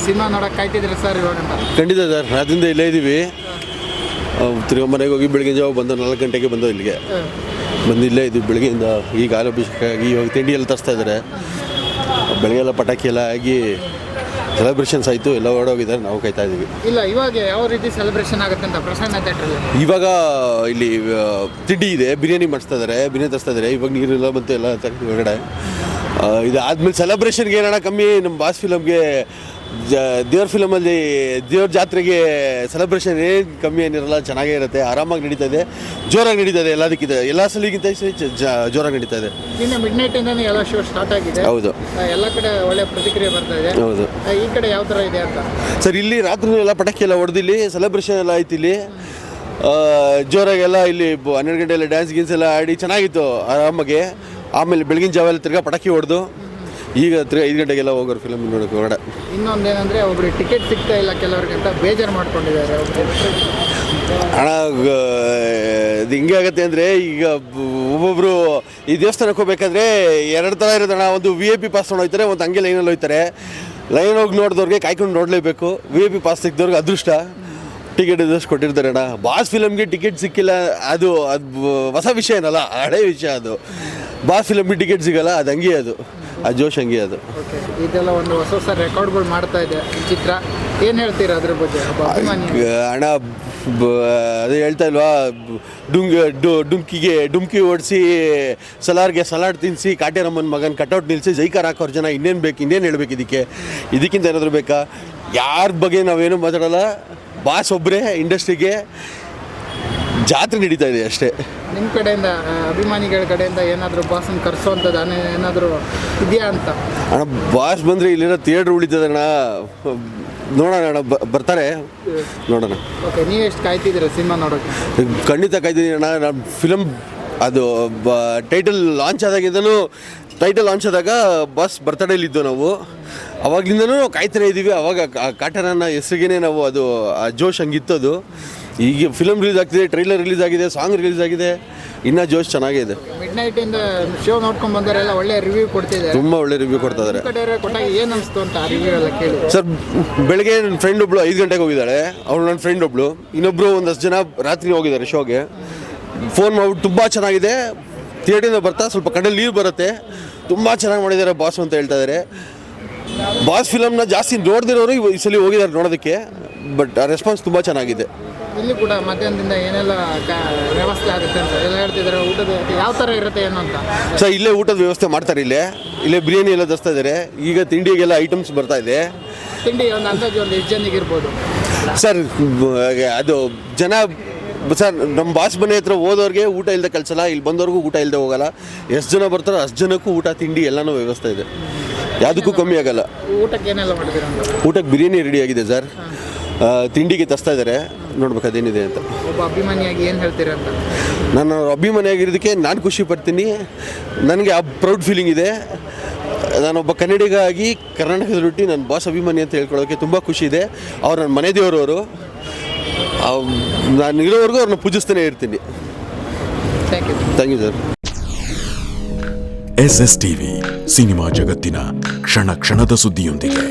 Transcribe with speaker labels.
Speaker 1: Cinema ನೋಡಕ್ ಕಾಯ್ತಿದ್ರಿ sir ಇವಾಗ ಅಂತ?
Speaker 2: ಖಂಡಿತ ಸರ್ ರಾತ್ರಿಯಿಂದ ಇಲ್ಲೇ ಇದ್ದೀವಿ ತಿರುಗ ಮನೆಗೆ ಹೋಗಿ ಬೆಳಗಿನ ಜಾವ ಬಂದು ನಾಲ್ಕು ಗಂಟೆಗೆ ಬಂದು ಇಲ್ಲಿಗೆ. ಬಂದು ಇಲ್ಲೇ ಇದ್ದೀವಿ ಬೆಳಗ್ಗೆಯಿಂದ ಈಗ ಅಭಿಷೇಕ ಆಗಿ ಇವಾಗ ತಿಂಡಿ ಎಲ್ಲ ತರಿಸ್ತಾ ಇದ್ದಾರೆ ಬೆಳಗ್ಗೆ ಎಲ್ಲ ಪಟಾಕಿ ಎಲ್ಲ ಆಗಿ ಸೆಲೆಬ್ರೇಷನ್ಸ್ ಆಯಿತು ಎಲ್ಲ ಓಡೋಗಿದ್ದಾರೆ ನಾವು ಕಾಯ್ತಾ ಇದ್ದೀವಿ
Speaker 1: ಇಲ್ಲ ಇವಾಗ ಯಾವ ರೀತಿ ಸೆಲೆಬ್ರೇಷನ್ ಆಗುತ್ತೆ ಅಂತ ಪ್ರಸನ್ನ ಥಿಯೇಟ್ರಲ್ಲಿ
Speaker 2: ಇವಾಗ ಇಲ್ಲಿ ತಿಂಡಿ ಇದೆ ಬಿರಿಯಾನಿ ಮಾಡಿಸ್ತಾ ಇದ್ದಾರೆ ಬಿರಿಯಾನಿ ತರಿಸ್ತಾ ಇದ್ದಾರೆ ಇವಾಗ ನೀರೆಲ್ಲ ಬಂತು ಎಲ್ಲ ಹೊರಗಡೆ. ಇದು ಆದ್ಮೇಲೆ ಸೆಲೆಬ್ರೇಷನ್ಗೆ ಏನಣ್ಣ ಕಮ್ಮಿ ನಮ್ಮ ಬಾಸ್ ಫಿಲಮ್ಗೆ ದೇವ್ರ ಫಿಲಮಲ್ಲಿ ದೇವ್ರ ಜಾತ್ರೆಗೆ ಸೆಲೆಬ್ರೇಷನ್ ಏನು ಕಮ್ಮಿ ಏನಿರಲ್ಲ ಚೆನ್ನಾಗೇ ಇರುತ್ತೆ ಆರಾಮಾಗಿ ನಡೀತಾ ಇದೆ ಜೋರಾಗಿ ನಡೀತಾ ಇದೆ ಎಲ್ಲದಕ್ಕಿದೆ ಎಲ್ಲ ಸಲಿಗಿಂತ ಜೋರಾಗಿ ನಡೀತಾ ಇದೆ.
Speaker 1: ನಿನ್ನೆ ಮಿಡ್ ನೈಟ್ ಇಂದಾನೆ ಎಲ್ಲ ಶೋ ಸ್ಟಾರ್ಟ್ ಆಗಿದೆ.
Speaker 2: ಹೌದು.
Speaker 1: ಎಲ್ಲ ಕಡೆ ಒಳ್ಳೆ ಪ್ರತಿಕ್ರಿಯೆ ಬರ್ತಾ ಇದೆ.
Speaker 2: ಹೌದು.
Speaker 1: ಈ ಕಡೆ ಯಾವ ಥರ ಇದೆ ಅಂತ?
Speaker 2: ಸರ್ ಇಲ್ಲಿ ರಾತ್ರಿ ಎಲ್ಲ ಪಟಾಕಿ ಎಲ್ಲ ಹೊಡೆದಿಲ್ಲಿ ಸೆಲೆಬ್ರೇಷನ್ ಎಲ್ಲ ಆಯ್ತು ಇಲ್ಲಿ. ಜೋರಾಗಿ ಜೋರಾಗೆಲ್ಲ ಇಲ್ಲಿ ಹನ್ನೆರಡು ಗಂಟೆ ಎಲ್ಲ ಡ್ಯಾನ್ಸ್ ಗೀನ್ಸ್ ಎಲ್ಲ ಆಡಿ ಚೆನ್ನಾಗಿತ್ತು ಆರಾಮಾಗಿ. ಆಮೇಲೆ ಬೆಳಗಿನ ಜಾವ ಎಲ್ಲ ತಿರ್ಗಾ ಪಟಾಕಿ ಹೊಡೆದು ಈಗ ತಿರ್ಗಾ ಐದು ಗಂಟೆಗೆಲ್ಲ ಹೋಗೋರು ಫಿಲಮ್ ನೋಡೋಕೆ ಹೊರಗಡೆ
Speaker 1: ಇನ್ನೊಂದೇನಂದ್ರೆ ಒಬ್ರು ಟಿಕೆಟ್ ಸಿಗ್ತಾ ಇಲ್ಲ ಕೆಲವ್ರಿಗೆ ಅಂತ ಬೇಜಾರು ಮಾಡ್ಕೊಂಡಿದ್ದಾರೆ.
Speaker 2: ಹಣ ಅದು ಹಿಂಗೆ ಆಗುತ್ತೆ ಅಂದರೆ ಈಗ ಒಬ್ಬೊಬ್ಬರು ಒಬ್ಬೊಬ್ರು ಈ ದೇವಸ್ಥಾನಕ್ಕೆ ಹೋಗ್ಬೇಕಾದ್ರೆ ಎರಡು ಥರ ಇರೋದಣ್ಣ ಒಂದು ವಿ ಎ ಪಿ ಪಾಸ್ ತೊಗೊಂಡು ಹೋಗ್ತಾರೆ ಒಂದು ಹಂಗೆ ಲೈನಲ್ಲಿ ಹೋಗ್ತಾರೆ. ಲೈನ್ ಹೋಗಿ ನೋಡಿದವ್ರಿಗೆ ಕಾಯ್ಕೊಂಡು ನೋಡಲೇಬೇಕು. ವಿ ಎ ಪಿ ಪಾಸ್ ಸಿಕ್ಕಿದವ್ರಿಗೆ ಅದೃಷ್ಟ. ಟಿಕೆಟ್ ಇದಷ್ಟು ಕೊಟ್ಟಿರ್ತಾರೆ ಅಣ್ಣ. ಬಾಸ್ ಫಿಲಮ್ಗೆ ಟಿಕೆಟ್ ಸಿಕ್ಕಿಲ್ಲ ಅದು ಅದು ಹೊಸ ವಿಷಯ ಏನಲ್ಲ ಹಳೆ ವಿಷಯ ಅದು. ಬಾಸ್ ಫಿಲಮ್ಗೆ ಟಿಕೆಟ್ ಸಿಗಲ್ಲ ಅದು ಹಂಗೆ ಅದು. ಆ ಜೋಶ್ ಹಂಗೆ ಅದು.
Speaker 1: ಓಕೆ ಇದೆಲ್ಲ ಒಂದು ಹೊಸ ಹೊಸ ರೆಕಾರ್ಡ್ಗಳು ಮಾಡ್ತಾ ಇದೆ ಈ ಚಿತ್ರ. ಏನು ಹೇಳ್ತೀರಾ ಅದ್ರ ಬಗ್ಗೆ? ಒಬ್ಬ ಅಭಿಮಾನಿ.
Speaker 2: ಹಣ ಅದೇ ಹೇಳ್ತಾ ಇಲ್ವಾ ಡುಂಗ್ ಡು- ಡುಂಕಿಗೆ ಡುಮ್ಕಿ ಓಡಿಸಿ ಸಲಾರ್ಗೆ ಸಲಾಡ್ ತಿನ್ನಿಸಿ ಕಾಟೇರಮ್ಮನ ಮಗನ ಕಟೌಟ್ ನಿಲ್ಲಿಸಿ ಜೈಕಾರ ಹಾಕೋರ್ ಜನ ಇನ್ನೇನು ಬೇಕು ಇನ್ನೇನು ಹೇಳ್ಬೇಕು ಇದಕ್ಕೆ? ಇದಕ್ಕಿಂತ ಏನಾದರೂ ಬೇಕಾ? ಯಾರ ಬಗ್ಗೆ ನಾವೇನು ಮಾತಾಡಲ್ಲ? ಬಾಸ್ ಒಬ್ಬರೇ ಇಂಡಸ್ಟ್ರಿಗೆ. ಜಾತ್ರೆ ನಡೀತಾ ಇದೆ ಅಷ್ಟೇ.
Speaker 1: ನಿಮ್ಮ ಕಡೆಯಿಂದ ಅಭಿಮಾನಿಗಳ ಕಡೆಯಿಂದ ಏನಾದರೂ ಬಾಸನ್ ಕರೆಸೋವಂಥದ್ದು ಏನಾದರೂ ಇದೆಯಾ ಅಂತ?
Speaker 2: ಅಣ್ಣ ಬಾಸ್ ಬಂದರೆ ಇಲ್ಲಿರೋ ಥಿಯೇಟ್ರ್ ಉಳಿತದೆ ಅಣ್ಣ. ನೋಡೋಣ ಅಣ್ಣ ಬ- ಬರ್ತಾರೆ. ನೋಡೋಣ.
Speaker 1: ಓಕೆ ನೀವು ಎಷ್ಟು ಕಾಯ್ತಿದ್ದೀರಾ ಸಿನಿಮಾ ನೋಡೋಕೆ?
Speaker 2: ಖಂಡಿತ ಕಾಯ್ತಿದ್ದೀನಿ ಅಣ್ಣ. ನಾನು ಫಿಲಮ್ ಅದು ಬ ಟೈಟಲ್ ಲಾಂಚ್ ಆದಾಗಿಂದನೂ ಟೈಟಲ್ ಲಾಂಚ್ ಆದಾಗ ಬಸ್ ನಾವು. ಅವಾಗ್ಲಿಂದನೂ ನಾವು ಕಾಯ್ತಾನೆ ಇದ್ದೀವಿ ಅವಾಗ ಆ ಕಾಟನನ್ನ ಹೆಸರಿಗೇನೆ ನಾವು ಅದು ಆ ಜೋಶ್ ಹಂಗಿತ್ತು ಅದು ಈಗ ಫಿಲಮ್ ರಿಲೀಸ್ ಆಗ್ತಿದೆ ಟ್ರೈಲರ್ ರಿಲೀಸ್ ಆಗಿದೆ ಸಾಂಗ್ ರಿಲೀಸ್ ಆಗಿದೆ. ಇನ್ನೂ ಜೋಶ್ ಚೆನ್ನಾಗೇ ಇದೆ.
Speaker 1: ಮಿಡ್ ಇಂದ ಶೋ ನೋಡ್ಕೊಂಡು ಬಂದವರೆಲ್ಲ ಒಳ್ಳೆ ರಿವ್ಯೂ ಕೊಡ್ತಿದ್ದಾರೆ.
Speaker 2: ತುಂಬ ಒಳ್ಳೆ ರಿವ್ಯೂ ಕೊಡ್ತಾ ಇದ್ದಾರೆ
Speaker 1: ಕಡೆ ಕೊಟ್ಟಾಗ ಏನು ಅನಿಸ್ತು ಅಂತ ಆ ರಿವ್ಯೂ ಎಲ್ಲ ಕೇಳಿ.
Speaker 2: ಸರ್ ಬೆಳಗ್ಗೆ ನನ್ನ ಫ್ರೆಂಡ್ ಒಬ್ಳು ಐದು ಗಂಟೆಗೆ ಹೋಗಿದ್ದಾಳೆ. ಅವಳು ನನ್ನ ಫ್ರೆಂಡ್ ಒಬ್ಳು. ಇನ್ನೊಬ್ರು ಒಂದಷ್ಟು ಜನ ರಾತ್ರಿ ಹೋಗಿದ್ದಾರೆ ಶೋಗೆ ಫೋನ್ ಮಾಡ್ಬಿಟ್ಟು ತುಂಬ ಚೆನ್ನಾಗಿದೆ. ಥಿಯೇಟ್ರಿಂದ ಬರ್ತಾ ಸ್ವಲ್ಪ ಕಣ್ಣಲ್ಲಿ ನೀರು ಬರುತ್ತೆ. ತುಂಬ ಚೆನ್ನಾಗಿ ಮಾಡಿದ್ದಾರೆ ಬಾಸ್ ಅಂತ ಹೇಳ್ತಾ ಇದ್ದಾರೆ ಬಾಸ್ ಫಿಲಮ್ನ ಜಾಸ್ತಿ ನೋಡ್ದಿರೋರು ಈ ಸಲ ಹೋಗಿದ್ದಾರೆ ನೋಡೋದಕ್ಕೆ. ಬಟ್ ಆ ರೆಸ್ಪಾನ್ಸ್ ತುಂಬ ಚೆನ್ನಾಗಿದೆ.
Speaker 1: ಇಲ್ಲಿ ಕೂಡ ಮಧ್ಯಾಹ್ನದಿಂದ ಏನೆಲ್ಲ ವ್ಯವಸ್ಥೆ ಆಗುತ್ತೆ ಅಂತ ಎಲ್ಲ ಹೇಳ್ತಿದ್ದಾರೆ. ಊಟದ ಯಾವ ಥರ ಇರುತ್ತೆ ಏನು ಅಂತ?
Speaker 2: ಸರ್ ಇಲ್ಲೇ ಊಟದ ವ್ಯವಸ್ಥೆ ಮಾಡ್ತಾರೆ ಇಲ್ಲೇ. ಇಲ್ಲೇ ಬಿರಿಯಾನಿ ಎಲ್ಲ ತರಿಸ್ತಾ ಇದ್ದಾರೆ ಈಗ ತಿಂಡಿಗೆಲ್ಲ ಐಟಮ್ಸ್ ಬರ್ತಾ ಇದೆ.
Speaker 1: ತಿಂಡಿ ಒಂದು ಅಂದಾಜು ಒಂದು ಎಷ್ಟು ಜನಕ್ಕೆ ಇರ್ಬೋದು.
Speaker 2: ಸರ್ ಅದು ಜನ ಸರ್ ನಮ್ಮ ಬಾಸ್ ಮನೆ ಹತ್ರ ಹೋದವ್ರಿಗೆ ಊಟ ಇಲ್ಲದೆ ಕಳ್ಸಲ್ಲ. ಇಲ್ಲಿ ಬಂದವ್ರಿಗೂ ಊಟ ಇಲ್ಲದೆ ಹೋಗಲ್ಲ. ಎಷ್ಟು ಜನ ಬರ್ತಾರೋ ಅಷ್ಟು ಜನಕ್ಕೂ ಊಟ ತಿಂಡಿ ಎಲ್ಲನೂ ವ್ಯವಸ್ಥೆ ಇದೆ. ಯಾವುದಕ್ಕೂ ಕಮ್ಮಿ ಆಗಲ್ಲ.
Speaker 1: ಊಟಕ್ಕೆ ಏನೆಲ್ಲ
Speaker 2: ಊಟಕ್ಕೆ ಬಿರಿಯಾನಿ ರೆಡಿ ಆಗಿದೆ ಸರ್. ತಿಂಡಿಗೆ ತರಿಸ್ತಾ ಇದ್ದಾರೆ. ನೋಡ್ಬೇಕು ಅದೇನಿದೆ ಅಂತ.
Speaker 1: ಒಬ್ಬ ಅಭಿಮಾನಿಯಾಗಿ ಏನು ಹೇಳ್ತೀರಾ ಅಂತ?
Speaker 2: ನಾನು ಅಭಿಮಾನಿಯಾಗಿರೋದಕ್ಕೆ ನಾನು ಖುಷಿ ಪಡ್ತೀನಿ. ನನಗೆ ಆ ಪ್ರೌಡ್ ಫೀಲಿಂಗ್ ಇದೆ. ನಾನೊಬ್ಬ ಕನ್ನಡಿಗ ಆಗಿ ಕರ್ನಾಟಕದ ರೊಟ್ಟಿ ನನ್ನ ಬಾಸ್ ಅಭಿಮಾನಿ ಅಂತ ಹೇಳ್ಕೊಳ್ಳೋಕ್ಕೆ ತುಂಬ ಖುಷಿ ಇದೆ. ಅವ್ರು ನನ್ನ ಮನೆ ದೇವರವರು. ನಾನು ಇರೋವರೆಗೂ ಅವ್ರನ್ನ ಪೂಜಿಸ್ತಾನೆ ಇರ್ತೀನಿ.
Speaker 1: Thank you
Speaker 2: thank you sir
Speaker 3: S S TV cinema ಜಗತ್ತಿನ ಕ್ಷಣ ಕ್ಷಣದ ಸುದ್ದಿಯೊಂದಿಗೆ.